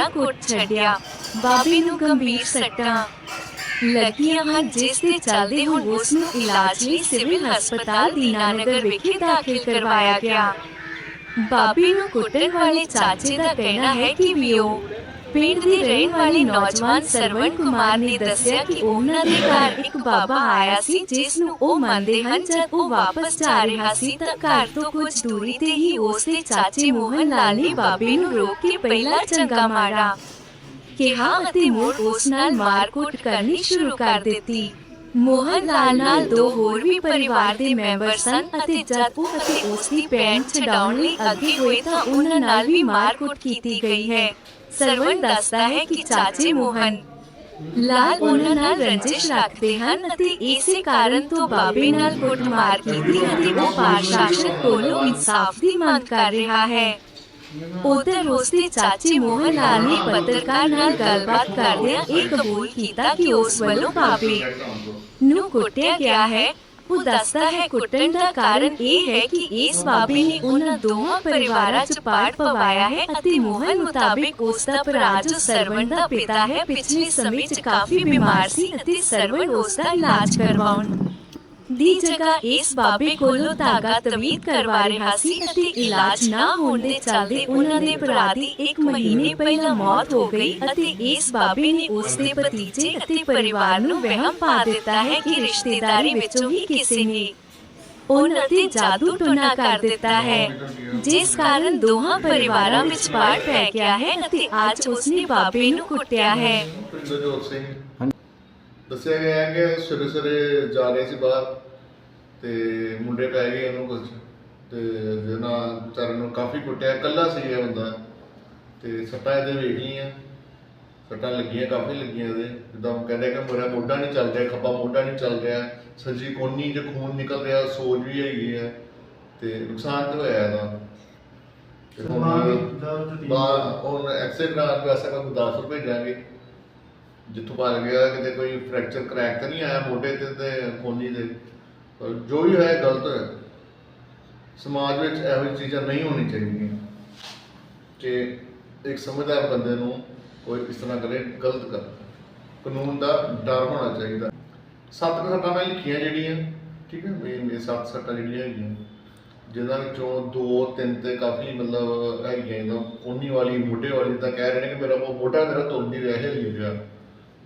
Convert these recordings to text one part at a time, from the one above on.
ਦੁਬਾਰਾ ਕੁੱਟ ਛੱਡਿਆ। ਬਾਬੇ ਨੂੰ ਗੰਭੀਰ ਸੱਟਾਂ। ਲੱਗੀਆਂ ਹਨ, ਜਿਸ ਦੇ ਚੱਲਦੇ ਹੁਣ ਉਸ ਨੂੰ ਇਲਾਜ ਲਈ ਸਿਵਲ ਹਸਪਤਾਲ ਦੀਨਾਨਗਰ ਵਿਖੇ ਦਾਖਲ ਕਰਵਾਇਆ ਗਿਆ। ਬਾਬੇ ਨੂੰ ਕੁੱਟਣ ਵਾਲੇ ਚਾਚੇ ਦਾ ਕਹਿਣਾ ਹੈ ਕਿ ਵੀ ਉਹ ਪਿੰਡ ਦੇ ਰਹਿਣ ਵਾਲੇ ਨੌਜਵਾਨ ਸਰਵਣ ਕੁਮਾਰ ਨੇ ਦੱਸਿਆ ਕਿ ਉਹਨਾਂ ਦੇ ਘਰ ਇੱਕ ਬਾਬਾ ਆਇਆ ਸੀ, ਜਿਸ ਨੂੰ ਉਹ ਮੰਨਦੇ ਹਨ, ਜਦ ਉਹ ਵਾਪਸ ਜਾ ਰਿਹਾ ਸੀ ਤਾਂ ਘਰ ਤੋਂ ਕੁਝ ਦੂਰੀ ਤੇ ਹੀ ਉਸ ਦੇ ਚਾਚੇ ਮੋਹਨ ਲਾਲ ਨੇ ਬਾਬੇ ਨੂੰ ਰੋਕ ਕੇ ਪਹਿਲਾ ਚੰਗਾ ਮਾਰਾ ਕਿਹਾ ਅਤੇ ਮੁੜ ਉਸ ਨਾਲ ਮਾਰਕੁੱਟ ਕਰਨੀ ਸ਼ੁਰੂ ਕਰ ਦਿੱਤੀ। ਮੋਹਨ ਲਾਲ ਨਾਲ ਦੋ ਹੋਰ ਵੀ ਪਰਿਵਾਰ ਦੇ ਮੈਂਬਰ ਸਨ ਅਤੇ ਜਦ ਉਹ ਅਤੇ ਉਸ ਦੀ ਭੈਣ ਛਡਾਉਣ ਲਈ ਅੱਗੇ ਹੋਏ ਤਾਂ ਉਹਨਾਂ ਨਾਲ ਵੀ ਮਾਰਕੁੱਟ ਕੀਤੀ ਗਈ ਹੈ। ਸਰਵਣ ਦੱਸਦਾ ਹੈ ਕਿ ਚਾਚੇ ਮੋਹਨ ਲਾਲ ਉਹਨਾਂ ਨਾਲ ਰੰਜਿਸ਼ ਰੱਖਦੇ ਹਨ ਅਤੇ ਇਸੇ ਕਾਰਨ ਤੋਂ ਬਾਬੇ ਨਾਲ ਕੁੱਟਮਾਰ ਕੀਤੀ ਅਤੇ ਉਹ ਪ੍ਰਸ਼ਾਸਨ ਕੋਲੋਂ ਇਨਸਾਫ ਦੀ ਮੰਗ ਕਰ ਰਿਹਾ ਹੈ। ਉਧਰ ਉਸ ਦੇ ਮੋਹਨ ਲਾਲ ਨੇ ਪੱਤਰਕਾਰ ਨਾਲ ਗੱਲਬਾਤ ਕਰਦਿਆਂ ਇਹ ਕਬੂਲ ਕੀਤਾ ਕਿ ਉਸ ਵੱਲੋਂ ਬਾਬੇ ਨੂੰ ਕੁੱਟਿਆ ਗਿਆ ਹੈ। ਉਹ ਦੱਸਦਾ ਹੈ, ਕੁੱਟਣ ਦਾ ਕਾਰਨ ਇਹ ਹੈ ਕਿ ਇਸ ਬਾਬੇ ਨੇ ਉਹਨਾਂ ਦੋਵਾਂ ਪਰਿਵਾਰਾਂ 'ਚ ਪਾੜ ਪਵਾਇਆ ਹੈ ਅਤੇ ਮੋਹਨ ਮੁਤਾਬਿਕ ਉਸ ਦਾ ਭਰਾ, ਜੋ ਸਰਵਣ ਦਾ ਪਿਤਾ ਹੈ, ਪਿਛਲੇ ਸਮੇਂ 'ਚ ਕਾਫੀ ਬਿਮਾਰ ਸੀ ਅਤੇ ਸਰਵਣ ਉਸ ਦਾ ਇਲਾਜ ਕਰਵਾਉਣ ਦੀ ਜਗ੍ਹਾ ਇਸ ਬਾਬੇ ਕੋਲੋਂ ਧਾਗਾ ਤਵੀਤ ਕਰਵਾ ਰਿਹਾ ਸੀ ਅਤੇ ਇਲਾਜ ਨਾ ਹੋਣ ਦੇ ਚੱਲਦੇ ਉਹਨਾਂ ਦੇ ਭਰਾ ਦੀ ਇੱਕ ਮਹੀਨੇ ਪਹਿਲਾਂ ਮੌਤ ਹੋ ਗਈ ਅਤੇ ਇਸ ਬਾਬੇ ਨੇ ਉਸ ਦੇ ਭਤੀਜੇ ਅਤੇ ਪਰਿਵਾਰ ਨੂੰ ਵਹਿਮ ਪਾ ਦਿੱਤਾ ਹੈ ਕਿ ਰਿਸ਼ਤੇਦਾਰੀ ਵਿੱਚੋਂ ਹੀ ਕਿਸੇ ਨੇ ਉਹਨਾਂ ਤੇ ਜਾਦੂ ਟੋਨਾ ਕਰ ਦਿੱਤਾ ਹੈ ਜਿਸ ਕਾਰਨ ਦੋਹਾਂ ਪਰਿਵਾਰਾਂ ਵਿੱਚ ਪਾੜ ਪੈ ਗਿਆ ਹੈ ਅਤੇ ਅੱਜ ਉਸਨੇ ਬਾਬੇ ਨੂੰ ਕੁੱਟਿਆ ਹੈ ਇੰਦਰਜੋਤ ਸਿੰਘ ਦੱਸਿਆ ਗਿਆ ਹੈ ਕਿ ਸਵੇਰੇ ਸਵੇਰੇ ਜਾ ਰਹੇ ਸੀ ਬਾਹਰ ਤੇ ਮੁੰਡੇ ਪੈ ਗਏ ਉਹਨੂੰ ਕੁਝ ਤੇ ਜਿਹਨਾਂ ਵਿਚਾਰੇ ਨੂੰ ਕਾਫੀ ਕੁੱਟਿਆ ਕੱਲਾ ਸੀ ਇਹ ਬੰਦਾ ਤੇ ਸੱਟਾਂ ਇਹਦੇ ਵੇਖ ਲਈਆਂ ਸੱਟਾਂ ਲੱਗੀਆਂ ਕਾਫੀ ਲੱਗੀਆਂ ਇਹਦੇ। ਜਿੱਦਾਂ ਉਹ ਕਹਿੰਦੇ ਕਿ ਮੇਰਾ ਮੋਢਾ ਨਹੀਂ ਚੱਲ ਰਿਹਾ ਖੱਬਾ ਮੋਢਾ ਨਹੀਂ ਚੱਲ ਰਿਹਾ ਸੱਜੀ ਕੋਨੀ 'ਚ ਖੂਨ ਨਿਕਲ ਰਿਹਾ ਸੋਜ ਵੀ ਹੈਗੀ ਹੈ ਤੇ ਨੁਕਸਾਨ ਤੇ ਹੋਇਆ ਇਹਦਾ। ਤੇ ਹੁਣ ਬਾਹਰ ਹੁਣ ਐਕਸਰੇ ਕਰਾਉਣ ਪੈਸਾ ਕਾ 10 ਰੁਪਏ ਜਾਣਗੇ ਜਿੱਥੋਂ ਭਰ ਗਿਆ, ਕਿਤੇ ਕੋਈ ਫ੍ਰੈਕਚਰ ਕਰੈਕ ਤਾਂ ਨਹੀਂ ਆਇਆ ਮੋਢੇ ਤੇ ਤੇ ਕੋਨੀ ਦੇ? ਪਰ ਜੋ ਵੀ ਹੋਇਆ ਗਲਤ ਹੋਇਆ। ਸਮਾਜ ਵਿੱਚ ਇਹੋ ਜਿਹੀ ਚੀਜ਼ਾਂ ਨਹੀਂ ਹੋਣੀ ਚਾਹੀਦੀਆਂ। ਕਿ ਇੱਕ ਸਮਝਦਾਰ ਬੰਦੇ ਨੂੰ ਕੋਈ ਇਸ ਤਰ੍ਹਾਂ ਕਰੇ, ਗਲਤ ਕਰ। ਕਾਨੂੰਨ ਦਾ ਡਰ ਹੋਣਾ ਚਾਹੀਦਾ। ਸੱਤ ਸੱਟਾਂ ਮੈਂ ਲਿਖੀਆਂ ਜਿਹੜੀਆਂ, ਠੀਕ ਹੈ ਮੇਨ ਮੇਨ ਸੱਤ ਸੱਟਾਂ ਜਿਹੜੀਆਂ ਹੈਗੀਆਂ। ਜਿਹਨਾਂ ਵਿੱਚੋਂ ਦੋ, ਤਿੰਨ ਤੇ ਕਾਫੀ ਮਤਲਬ ਹੈਗੀਆਂ ਇਹਨਾਂ ਕੋਨੀ ਵਾਲੀ, ਮੋਢੇ ਵਾਲੀ ਤਾਂ ਕਹਿ ਰਹੇ ਨੇ ਕਿ ਮੇਰਾ ਉਹ ਮੋਢਾ ਮੇਰਾ ਤੁਰ ਨਹੀਂ ਰਿਹਾ ਹਿੱਲ ਨਹੀਂ ਰਿਹਾ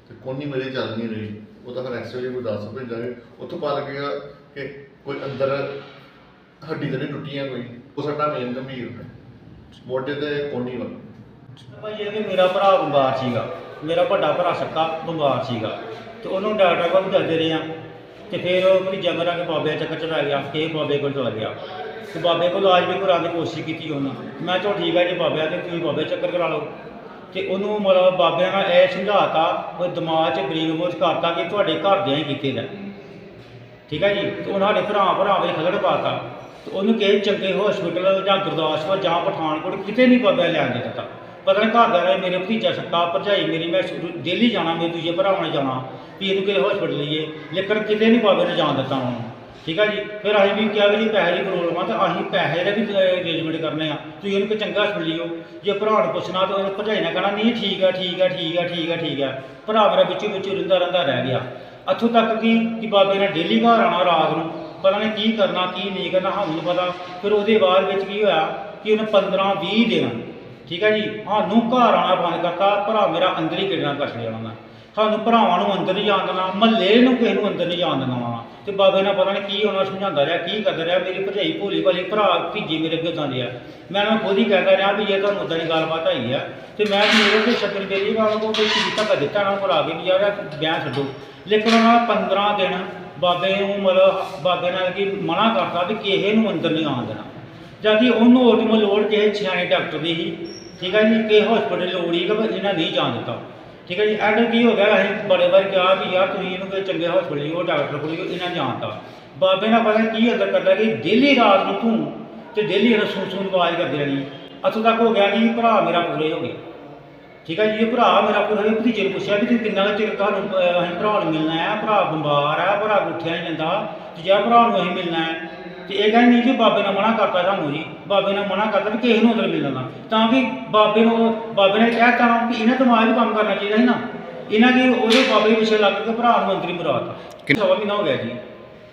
ਤੇ ਕੋਨੀ ਮੇਰੀ ਚੱਲ ਨਹੀਂ ਰਹੀ। ਉਹ ਤਾਂ ਫਿਰ ਐਕਸਰੇ ਕੋਈ ਦੱਸ ਭੇਜਾਂਗੇ। ਉੱਥੋਂ ਪਾ ਲੱਗੇਗਾ ਕਿ ਕੋਈ ਅੰਦਰ ਹੱਡੀ ਤੇ ਨਹੀਂ ਟੁੱਟੀਆਂ ਕੋਈ। ਉਹ ਸਾਡਾ ਮੇਨ ਗੰਭੀਰ ਹੈ। ਮੋਢੇ ਤੇ ਕੋਨੀ ਵਾਲੀ। ਭਾਈ, ਇਹ ਕਿ ਮੇਰਾ ਭਰਾ ਬਿਮਾਰ ਸੀਗਾ। ਮੇਰਾ ਵੱਡਾ ਭਰਾ ਸੱਕਾ ਬਿਮਾਰ ਸੀਗਾ। ਤੇ ਉਹਨੂੰ ਡਾਕਟਰ ਕੋਲ ਜਾਂਦੇ ਰਹੇ ਆ। ਤੇ ਫਿਰ ਉਹ ਭਤੀਜਾ ਮੇਰਾ ਕੇ ਬਾਬੇ ਦਾ ਚੱਕਰ ਚੜਾ ਗਿਆ। ਕਿ ਬਾਬੇ ਕੋਲ ਚਲਾ ਗਿਆ। ਤੇ ਬਾਬੇ ਕੋਲ ਇਲਾਜ ਵੀ ਕਰਾਉਣ ਦੀ ਕੋਸ਼ਿਸ਼ ਕੀਤੀ ਉਹਨੇ। ਮੈਂ ਚਲੋ ਠੀਕ ਹੈ ਜੀ ਬਾਬਿਆਂ ਤੇ ਤੁਸੀਂ ਬਾਬੇ ਚੱਕਰ ਕਰਾ ਲਓ। ਤੇ ਉਹਨੂੰ ਮਤਲਬ ਬਾਬਿਆਂ ਨਾਲ ਇਹ ਸਮਝਾਤਾ ਉਹ ਦਿਮਾਗ 'ਚ ਗਰੀਬ ਕਰਤਾ ਕਿ ਤੁਹਾਡੇ ਘਰਦਿਆਂ ਹੀ ਕੀਤੇ ਨੇ। ਠੀਕ ਹੈ ਜੀ? ਤੇ ਉਹਨਾਂ ਦੇ ਭਰਾ ਭਰਾ ਵੀ ਖਗੜ ਪਾਤਾ। ਤੇ ਉਹਨੂੰ ਕਿਸੇ ਚੰਗੇ ਹਸਪੀਟਲ ਜਾਂ ਗੁਰਦਾਸਪੁਰ ਜਾਂ ਪਠਾਨਕੋਟ ਕਿਤੇ ਨਹੀਂ ਬਾਬਾ ਲੈਣ ਦੇ ਦਿੱਤਾ। ਪਤਾ ਨਹੀਂ ਘਰਦਿਆਂ ਦਾ ਮੇਰੇ ਭਤੀਜਾ ਸੱਕਾ ਭਰਜਾਈ, ਮੇਰੀ ਮੈਂ ਡੇਲੀ ਜਾਣਾ, ਮੇਰੇ ਦੂਜੇ ਭਰਾਵਾਂ ਨੇ ਜਾਣਾ, ਵੀ ਇਹਨੂੰ ਕਿਸੇ ਹਸਪੀਟਲ ਲਈਏ? ਲੇਕਿਨ ਕਿਤੇ ਨਹੀਂ ਬਾਬੇ ਨੇ ਜਾਣ ਦਿੱਤਾ ਉਹਨੂੰ। ਠੀਕ ਹੈ ਜੀ? ਫਿਰ ਅਸੀਂ ਵੀ ਕਿਹਾ ਵੀ ਜੀ ਪੈਸੇ ਦੀ ਪ੍ਰੋਬਲਮ ਆ ਤਾਂ ਅਸੀਂ ਪੈਸੇ ਦਾ ਵੀ ਅਰੇਂਜਮੈਂਟ ਕਰਨੇ ਆ। ਤੁਸੀਂ ਇਹਨੂੰ ਕੋਈ ਚੰਗਾ ਹਸਪੀਟਲ ਲਿਓ। ਜੇ ਭਰਾ ਨੂੰ ਪੁੱਛਣਾ ਤਾਂ ਉਹਨੂੰ ਭਰਜਾਈ ਨੇ ਕਹਿਣਾ, ਨਹੀਂ, ਠੀਕ ਆ ਠੀਕ ਆ ਠੀਕ ਆ ਠੀਕ ਆ ਠੀਕ ਆ। ਭਰਾ ਮੇਰਾ ਵਿੱਚੋਂ ਵਿੱਚੋਂ ਰਿੰਦਾ ਰਹਿੰਦਾ ਰਹਿ ਗਿਆ। ਇੱਥੋਂ ਤੱਕ ਕਿ ਕਿ ਬਾਬੇ ਨੇ ਡੇਲੀ ਘਰ ਆਉਣਾ ਰਾਤ ਨੂੰ, ਪਤਾ ਨਹੀਂ ਕੀ ਕਰਨਾ, ਕੀ ਨਹੀਂ ਕਰਨਾ ਸਾਨੂੰ ਪਤਾ। ਫਿਰ ਉਹਦੇ ਬਾਅਦ ਵਿੱਚ ਕੀ ਹੋਇਆ ਕਿ ਉਹਨੇ 15 20 ਦਿਨ, ਠੀਕ ਹੈ ਜੀ, ਸਾਨੂੰ ਘਰ ਆਉਣਾ ਬੰਦ ਕਰਤਾ, ਭਰਾ ਮੇਰਾ ਅੰਦਰ ਹੀ ਕਿਡਨਾ ਕਰ ਲਿਆ ਉਹਨਾਂ ਸਾਨੂੰ ਭਰਾਵਾਂ ਨੂੰ ਅੰਦਰ ਨਹੀਂ ਜਾਣ ਦੇਣਾ, ਮਹੱਲੇ ਨੂੰ ਕਿਸੇ ਨੂੰ ਅੰਦਰ ਨਹੀਂ ਜਾਣ ਦੇਣਾ ਵਾ। ਤੇ ਬਾਬੇ ਨੇ ਪਤਾ ਨਹੀਂ ਕੀ ਉਹਨਾਂ ਸਮਝਾਉਂਦਾ ਰਿਹਾ, ਕੀ ਕਰਦਾ ਰਿਹਾ, ਮੇਰੀ ਭਰਜਾਈ ਭੋਲੀ ਭਾਲੀ ਭਰਾ ਭੀਜੀ ਮੇਰੇ ਅੱਗੇ ਜਾਂਦੇ ਆ। ਮੈਂ ਉਹਨਾਂ ਖੁਦ ਹੀ ਕਹਿੰਦਾ ਰਿਹਾ ਵੀ ਇਹ ਤੁਹਾਨੂੰ ਉਦਾਂ ਦੀ ਗੱਲਬਾਤ ਆਈ ਆ। ਤੇ ਮੈਂ ਵੀ ਮੇਰੇ ਤੇ ਸ਼ਕਲ ਦੇ ਲਈ ਵਾਲਾ ਕੋਈ ਕਿਸੇ ਤੱਕ ਦਿੱਤਾ ਨਾ ਕੋਲ ਆ ਕੇ ਵੀ ਯਾਰ ਬਿਆਨ ਛੱਡੋ। ਲੇਕਿਨ ਉਹਨਾਂ ਨੇ 15 ਦਿਨ ਬਾਬੇ ਨੂੰ ਮਤਲਬ ਬਾਬੇ ਨਾਲ ਕੀ ਮਨਾ ਕਰਤਾ ਵੀ ਕਿਸੇ ਨੂੰ ਅੰਦਰ ਨਹੀਂ ਆਉਣ ਦੇਣਾ। ਜਦ ਕਿ ਉਹਨੂੰ ਉਲਟਮ ਲੋੜ ਕਿਸੇ ਸਿਆਣੇ ਡਾਕਟਰ ਦੀ ਸੀ ਠੀਕ ਹੈ ਜੀ ਕਿ ਹਸਪੀਟਲ ਲੋੜ ਹੀ ਕਿ ਵੀ ਇਹਨਾਂ ਨਹੀਂ ਜਾਣ ਦਿੱਤਾ। ਠੀਕ ਹੈ ਜੀ ਐਂਡ ਕੀ ਹੋ ਗਿਆ? ਅਸੀਂ ਬੜੇ ਵਾਰ ਕਿਹਾ ਕਿ ਯਾਰ ਤੁਸੀਂ ਇਹਨੂੰ ਕੋਈ ਚੰਗੇ ਹਸਪੀਟਲ ਉਹ ਡਾਕਟਰ ਕੋਲ ਲਿਓ, ਇਹਨਾਂ ਜਾਣਤਾ ਬਾਬੇ ਨਾਲ ਪਤਾ ਕੀ ਅੰਦਰ ਕਰਦਾ ਕਿ ਡੇਲੀ ਰਾਤ ਨੂੰ ਤੂੰ ਤੇ ਡੇਲੀ ਇਹਨਾਂ ਸੁਣ ਸੁਣ ਆਵਾਜ਼ ਕਰਦੀ ਰਹਿਣੀ। ਇੱਥੋਂ ਤੱਕ ਹੋ ਗਿਆ ਕਿ ਭਰਾ ਮੇਰਾ ਪੂਰੇ ਹੋ ਗਏ। ਠੀਕ ਹੈ ਜੀ ਇਹ ਭਰਾ ਮੇਰਾ ਪੂਰਾ ਹੋ ਗਿਆ। ਭਤੀਜੇ ਨੂੰ ਪੁੱਛਿਆ ਵੀ ਤੂੰ ਕਿੰਨਾ ਕੁ ਚਿਰ ਤੁਹਾਨੂੰ ਅਸੀਂ ਭਰਾ ਨੂੰ ਮਿਲਣਾ ਹੈ? ਭਰਾ ਬਿਮਾਰ ਹੈ ਭਰਾ ਗੁੱਠਿਆ ਨਹੀਂ ਜਾਂਦਾ ਤੇ ਜੇ ਭਰਾ ਨੂੰ ਅਸੀਂ ਮਿਲਣਾ ਹੈ ਤੇ ਇਹ ਕਹਿੰਦੇ ਨਹੀਂ ਜੀ ਬਾਬੇ ਨੇ ਮਨਾ ਕਰਤਾ ਸਾਨੂੰ ਜੀ ਬਾਬੇ ਨੇ ਮਨਾ ਕਰਤਾ ਵੀ ਕਿਸੇ ਨੂੰ ਅੰਦਰ ਮਿਲਣਾ ਤਾਂ ਕਿ ਬਾਬੇ ਨੂੰ ਬਾਬੇ ਨੇ ਕਹਿ ਤਾ ਕਿ ਇਹਨਾਂ ਦਿਮਾਗ ਨੂੰ ਕੰਮ ਕਰਨਾ ਚਾਹੀਦਾ ਸੀ ਨਾ। ਇਹਨਾਂ ਕੀ ਉਹਦੇ ਬਾਬੇ ਦੇ ਪਿੱਛੇ ਲੱਗ ਕੇ ਭਰਾ ਨੂੰ ਅੰਦਰ ਹੀ ਮਰਾਤਾ। ਸਵਾ ਮਹੀਨਾ ਹੋ ਗਿਆ ਜੀ।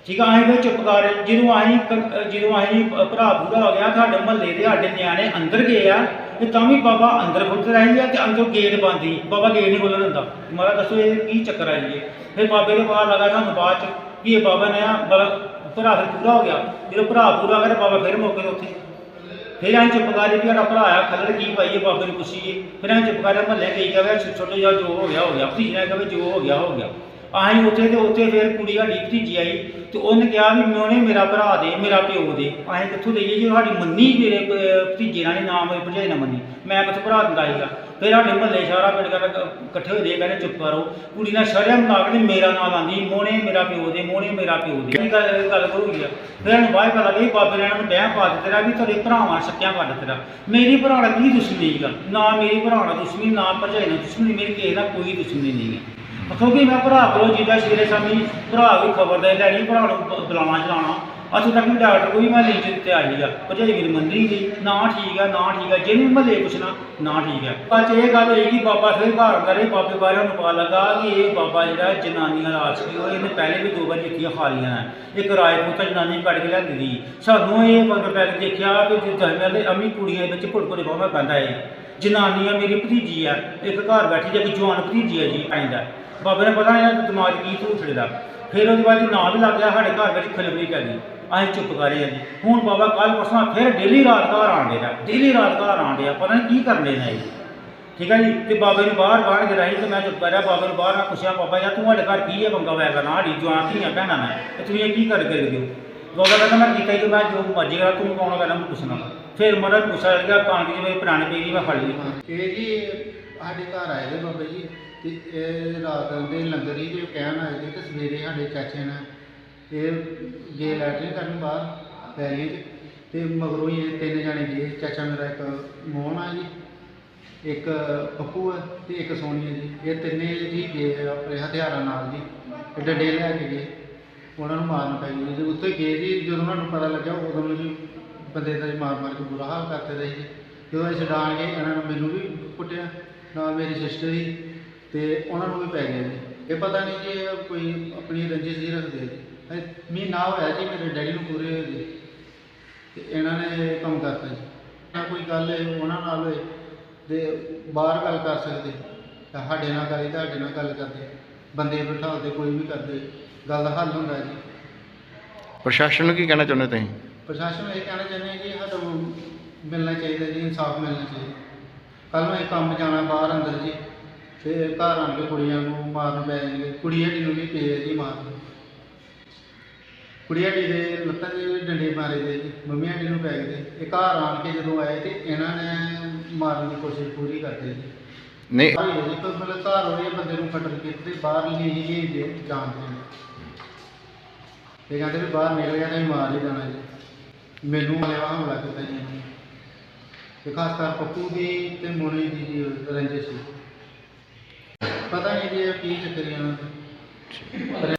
ਠੀਕ ਆ ਅਸੀਂ ਫਿਰ ਚੁੱਪ ਕਰ ਜਦੋਂ ਅਸੀਂ ਕ- ਜਦੋਂ ਅਸੀਂ ਭਰਾ ਪੂਰਾ ਹੋ ਗਿਆ ਸਾਡੇ ਮਹੱਲੇ ਦੇ ਸਾਡੇ ਨਿਆਣੇ ਅੰਦਰ ਗਏ ਆ ਤੇ ਤਾਂ ਵੀ ਬਾਬਾ ਅੰਦਰ ਖੁੱਲ੍ਹ ਰਹੀ ਆ ਤੇ ਅੰਦਰ ਗੇਟ ਬੰਦ ਸੀ ਬਾਬਾ ਗੇਟ ਨਹੀਂ ਖੋਲ੍ਹਣ ਦਿੰਦਾ। ਮਾਰਾ ਦੱਸੋ ਇਹ ਕੀ ਚੱਕਰ ਆ ਜੀ ਇਹ? ਫਿਰ ਬਾਬੇ ਦੇ ਬਾਹਰ ਲੱਗਾ ਸਾਨੂੰ ਬਾਅਦ ਚ ਵੀ ਇਹ ਬਾਬਾ ਨੇ ਆ ਮਤਲਬ ਭਰਾ ਫਿਰ ਪੂਰਾ ਹੋ ਗਿਆ। ਜਦੋਂ ਭਰਾ ਪੂਰਾ ਹੋ ਬਾਬਾ ਫਿਰ ਮੌਕੇ ਤੇ ਉੱਥੇ। ਫਿਰ ਅਸੀਂ ਚੁੱਪ ਕਰ ਵੀ ਸਾਡਾ ਭਰਾ ਆ ਖੱਲੜ ਕੀ ਪਾਈਏ, ਬਾਬੇ ਨੂੰ ਪੁੱਛੀਏ। ਫਿਰ ਅਸੀਂ ਚੁੱਪ ਕਰ ਮਹੱਲੇ ਗਈ ਕਹਵੇ ਛੋਟੇ ਜਿਹਾ ਜੋ ਹੋ ਗਿਆ ਹੋ ਗਿਆ। ਭਤੀਜ ਨੇ ਕਹਵੇ ਜੋ ਹੋ ਗਿਆ ਹੋ ਗਿਆ। ਅਸੀਂ ਉੱਥੇ ਤੇ ਉੱਥੇ ਫਿਰ ਕੁੜੀ ਸਾਡੀ ਭਤੀਜੀ ਆਈ ਤੇ ਉਹਨੇ ਕਿਹਾ ਵੀ ਮੋਨੇ ਮੇਰਾ ਭਰਾ ਦੇ, ਮੇਰਾ ਪਿਓ ਦੇ। ਅਸੀਂ ਕਿੱਥੋਂ ਦੇਈਏ? ਜੇ ਸਾਡੀ ਮੰਨੀ ਮੇਰੇ ਭਤੀਜੇ ਨਾਲ ਨੀ ਨਾਮ ਮੇਰੀ ਭਰਜਾਈ ਨਾਲ ਮੰਨੀ। ਮੈਂ ਕਿੱਥੋਂ ਭਰਾ ਦਿੰਦਾ ਸੀਗਾ? ਫਿਰ ਸਾਡੇ ਮਹੱਲੇ ਸਾਰਾ ਪਿੰਡ ਕਹਿੰਦਾ ਇਕੱਠੇ ਹੋਏ ਦੇ, ਕਹਿੰਦੇ ਚੁੱਪ ਕਰੋ। ਕੁੜੀ ਨਾਲ ਸ਼ਰਮ ਲਾ ਕੇ ਮੇਰਾ ਨਾਮ ਆਂਦੀ ਮੋਨੇ ਮੇਰਾ ਪਿਓ ਦੇ, ਮੋਹਣੇ ਮੇਰਾ ਪਿਓ ਦੇ। ਕੀ ਗੱਲ ਗੱਲ ਕਰੂਗੀ ਆ। ਫਿਰ ਇਹਨੂੰ ਬਾਅਦ ਪਤਾ ਲੱਗੀ ਬਾਬੇ ਨੇ ਇਹਨਾਂ ਨੂੰ ਬਹਿ ਪਾ ਦਿੱਤਾ ਵੀ ਤੁਹਾਡੇ ਭਰਾਵਾਂ ਸ਼ੱਕਿਆਂ ਕਰ ਦਿੱਤਾ ਮੇਰੀ ਭਰਾ ਨਾਲ ਕੀ ਦੁਸ਼ਮਣੀ ਹੈਗਾ ਨਾ ਮੇਰੀ ਭਰਾ ਨਾਲ ਦੁਸ਼ਮਣੀ, ਨਾ ਭਰਜਾਈ ਨਾਲ ਦੁਸ਼ਮਣੀ, ਮੇਰੀ ਕਿਸੇ ਨਾਲ ਕੋਈ ਦੁਸ਼ਮਣੀ ਨਹੀਂ ਹੈ। ਕਿਉਂਕਿ ਮੈਂ ਭਰਾ ਕੋਲ ਜਿੱਦਾਂ ਸਵੇਰੇ ਸ਼ਾਮੀ ਭਰਾ ਵੀ ਖਬਰ ਦੇ ਲੈਣੀ ਭਰਾ ਨੂੰ ਬੁਲਾਉਣਾ ਚਲਾਉਣਾ ਅੱਜ ਤੱਕ ਵੀ ਡਾਕਟਰ ਕੋਈ ਮੈਂ ਲੀਚ ਦਿੱਤੇ ਆਈ ਆ। ਭਰਜਾਈ ਮੇਰੀ ਮੰਨਦੀ ਨਹੀਂ। ਨਾ ਠੀਕ ਆ, ਨਾ ਠੀਕ ਆ। ਜਿਹਨੂੰ ਮਹੱਲੇ ਪੁੱਛਣਾ, ਨਾ ਠੀਕ ਆ। ਅੱਜ ਇਹ ਗੱਲ ਹੋਈ ਕਿ ਬਾਬਾ ਫਿਰ ਘਰ ਕਰੇ, ਬਾਬੇ ਬਾਰੇ ਉਹਨੂੰ ਪਤਾ ਲੱਗਾ ਕਿ ਇਹ ਬਾਬਾ ਜਿਹੜਾ ਜਨਾਨੀਆਂ ਦਾ ਆਸ਼ਕੀ ਉਹ ਇਹਨੇ ਪਹਿਲੇ ਵੀ ਦੋ ਵਾਰ ਜੁੱਤੀਆਂ ਖਾ ਲਈਆਂ ਹੈ। ਇੱਕ ਰਾਜਪੂਤ ਜਨਾਨੀ ਕੱਢ ਕੇ ਲਿਆਂਦੀ ਸੀ। ਸਾਨੂੰ ਇਹ ਪਤਾ ਪੈ ਕੇ ਦੇਖਿਆ ਕਿ ਜਿੱਦਾਂ ਦੇ ਅਮੀ, ਕੁੜੀਆਂ ਵਿੱਚ ਘੁੜਕੁੜੇ ਬਾਹਾਂ ਪੈਂਦਾ ਹੈ ਜਨਾਨੀਆਂ ਮੇਰੀ ਭਤੀਜੀ ਆ। ਇੱਕ ਘਰ ਬੈਠੀ ਜੇ, ਇੱਕ ਜਵਾਨ ਭਤੀਜੀ ਆ ਜੀ, ਆਇੰਦਾ। ਬਾਬੇ ਨੇ ਪਤਾ ਨਹੀਂ ਦਿਮਾਗ ਕੀ ਝੂਠ ਦਾ ਫਿਰ ਉਹਦੇ ਬਾਅਦ 'ਚ ਨਾਂ ਵੀ ਲੱਗ ਗਿਆ, ਸਾਡੇ ਘਰ ਵਿੱਚ ਖਲਬਲੀ ਪੈ ਗਈ। ਅਸੀਂ ਚੁੱਪ ਕਰ ਰਹੇ ਹੁਣ ਬਾਬਾ ਕੱਲ ਪਰਸੋਂ ਫਿਰ ਡੇਲੀ ਰਾਤ ਘਰ ਆਉਂਦੇ ਆ ਡੇਲੀ ਰਾਤ ਘਰ ਆਉਂਦੇ ਆ ਪਤਾ ਨਹੀਂ ਕੀ ਕਰਨੇ ਨੇ ਇਹ। ਠੀਕ ਹੈ ਜੀ? ਤੇ ਬਾਬੇ ਨੂੰ ਬਾਹਰ ਬਾਹਰ ਗਿਆ ਤੇ ਮੈਂ ਚੁੱਪ ਕਰਿਆ। ਬਾਬੇ ਨੂੰ ਬਾਹਰ ਮੈਂ ਪੁੱਛਿਆ, ਬਾਬਾ ਯਾਰ ਤੂੰ ਸਾਡੇ ਘਰ ਕੀ ਹੈ ਬੰਗਾ ਹੋਇਆ ਕਰਨਾ? ਸਾਡੀ ਜਵਾਨ ਧੀਆਂ ਭੈਣਾਂ ਨੇ। ਤੇ ਤੁਸੀਂ ਇਹ ਕੀ ਕਰ ਕੇ ਦਿਓ? ਬਾਬਾ ਕਹਿੰਦਾ, ਮੈਂ ਕੀਤਾ ਕਿ ਮੈਂ ਜੋ ਮਰਜ਼ੀ ਕਰਾਂ। ਤੂੰ ਕੌਣ ਕਹਿੰਦਾ, ਮੈਂ ਪੁੱਛਣਾ ਫਿਰ ਮਰਾ ਪੁੱਛਿਆ ਗਿਆ। ਕਣਕ ਜਿਵੇਂ ਪੁਰਾਣੇ ਪਈ ਮੈਂ ਫੜ ਲਈ। ਇਹ ਜੀ, ਸਾਡੇ ਘਰ ਆਏ ਨੇ ਬਾਬਾ ਜੀ। ਤੇ ਇਹ ਰਾਤ ਦੇ ਲੰਗਰ ਹੀ ਦੇ ਕਹਿਣ ਆਏ ਤੇ ਸਵੇਰੇ ਸਾਡੇ ਚਾਚੇ ਨੇ ਇਹ ਗਏ ਲੈਟਰਿੰਗ ਕਰਨ ਬਾਹਰ ਪੈਰੀਂ 'ਚ। ਤੇ ਮਗਰੋਂ ਹੀ ਇਹ ਤਿੰਨ ਜਾਣੇ ਗਏ। ਚਾਚਾ ਮੇਰਾ ਇੱਕ ਮੋਹਨ ਆ ਜੀ, ਇੱਕ ਪੱਪੂ ਹੈ ਤੇ ਇੱਕ ਸੋਨੀ ਹੈ ਜੀ। ਇਹ ਤਿੰਨੇ ਜੀ ਗਏ ਆਪਣੇ ਹਥਿਆਰਾਂ ਨਾਲ ਜੀ, ਇਹ ਡੰਡੇ ਲੈ ਕੇ ਗਏ। ਉਹਨਾਂ ਨੂੰ ਮਾਰਨ ਪੈ ਗਈ ਜੀ ਉੱਥੇ ਗਏ ਜੀ, ਜਦੋਂ ਉਹਨਾਂ ਨੂੰ ਪਤਾ ਲੱਗਿਆ, ਉਦੋਂ ਨੂੰ ਜੀ ਬੰਦੇ ਦਾ ਮਾਰ ਮਾਰ ਕੇ ਬੁਰਾ ਹਾਲ ਕਰਤੇ ਰਹੇ ਜੀ। ਜਦੋਂ ਅਸੀਂ ਛਡਾਣ ਗਏ, ਇਹਨਾਂ ਨੂੰ ਮੈਨੂੰ ਵੀ ਕੁੱਟਿਆ, ਨਾਲ ਮੇਰੀ ਸਿਸਟਰ ਸੀ ਤੇ ਉਹਨਾਂ ਨੂੰ ਵੀ ਪੈ ਗਿਆ ਜੀ। ਇਹ ਪਤਾ ਨਹੀਂ ਜੀ ਕੋਈ ਆਪਣੀ ਰੰਜਿਸ਼ ਹੀ ਰੱਖਦੇ ਜੀ। ਇਹ ਮਹੀਨਾ ਹੋਇਆ ਜੀ ਮੇਰੇ ਡੈਡੀ ਨੂੰ ਪੂਰੇ ਹੋਏ ਜੀ। ਤੇ ਇਹਨਾਂ ਨੇ ਇਹ ਕੰਮ ਕਰਤਾ ਜੀ। ਨਾ ਕੋਈ ਗੱਲ ਹੈ ਉਹਨਾਂ ਨਾਲ ਹੋਏ ਤੇ ਬਾਹਰ ਗੱਲ ਕਰ ਸਕਦੇ। ਤਾਂ ਸਾਡੇ ਨਾਲ ਕਰੀ ਤੁਹਾਡੇ ਨਾਲ ਗੱਲ ਕਰਦੇ। ਬੰਦੇ ਬਿਠਾਉਂਦੇ ਕੋਈ ਵੀ ਕਰਦੇ। ਗੱਲ ਦਾ ਹੱਲ ਹੁੰਦਾ ਜੀ। ਪ੍ਰਸ਼ਾਸਨ ਨੂੰ ਕੀ ਕਹਿਣਾ ਚਾਹੁੰਦੇ ਤੁਸੀਂ? ਪ੍ਰਸ਼ਾਸਨ ਨੂੰ ਇਹ ਕਹਿਣਾ ਚਾਹੁੰਦੇ ਹਾਂ ਕਿ ਸਾਨੂੰ ਮਿਲਣਾ ਚਾਹੀਦਾ ਜੀ ਇਨਸਾਫ ਮਿਲਣਾ ਚਾਹੀਦਾ। ਕੱਲ੍ਹ ਨੂੰ ਇਹ ਕੰਮ ਜਾਣਾ ਬਾਹਰ ਅੰਦਰ ਜੀ ਤੇ ਘਰ ਆਣ ਕੇ ਕੁੜੀਆਂ ਨੂੰ ਮਾਰਨ ਪੈ ਜਾਣਗੇ। ਕੁੜੀ ਹੱਡੀ ਨੂੰ ਵੀ ਪਏ ਜੀ ਮਾਰਨ ਕੁੜੀ ਹੱਡੀ ਦੇ ਲੱਤਾਂ ਦੇ ਡੰਡੇ ਮਾਰੇ ਦੇ ਜੀ ਮੰਮੀ ਹੱਡੀ ਨੂੰ ਪੈ ਗਏ ਤੇ ਇਹ ਘਰ ਆਣ ਕੇ ਜਦੋਂ ਆਏ ਤੇ ਇਹਨਾਂ ਨੇ ਮਾਰਨ ਦੀ ਕੋਸ਼ਿਸ਼ ਪੂਰੀ ਕਰਦੇ ਜੀ। ਨਹੀਂ। ਭਾਈ ਜੀ ਕੋਈ ਮਤਲਬ ਘਰ ਹੋਏ ਬੰਦੇ ਨੂੰ ਫਟਣ ਕਿਤੇ ਬਾਹਰ ਲਈ ਹੀ ਜੇ ਜਾਣਦੇ ਨੇ ਤੇ ਕਹਿੰਦੇ ਵੀ ਬਾਹਰ ਨਿਕਲ ਗਿਆ ਨਹੀਂ ਮਾਰ ਹੀ ਦੇਣਾ ਜੀ। ਮੈਨੂੰ ਵਾਲਿਆ ਹਮਲਾ ਕੀਤਾ ਜੀ। ਇਹਨਾਂ ਨੇ ਤੇ ਖਾਸ ਕਰ ਪੱਪੂ ਦੀ ਤੇ ਮੋਨੀ ਦੀ ਜੀ ਰੰਜਿਸ਼। ਸੀ ਪਤਾ ਨਹੀਂ ਜੀ ਇਹ ਕੀ ਚੱਕਰ ਦਾ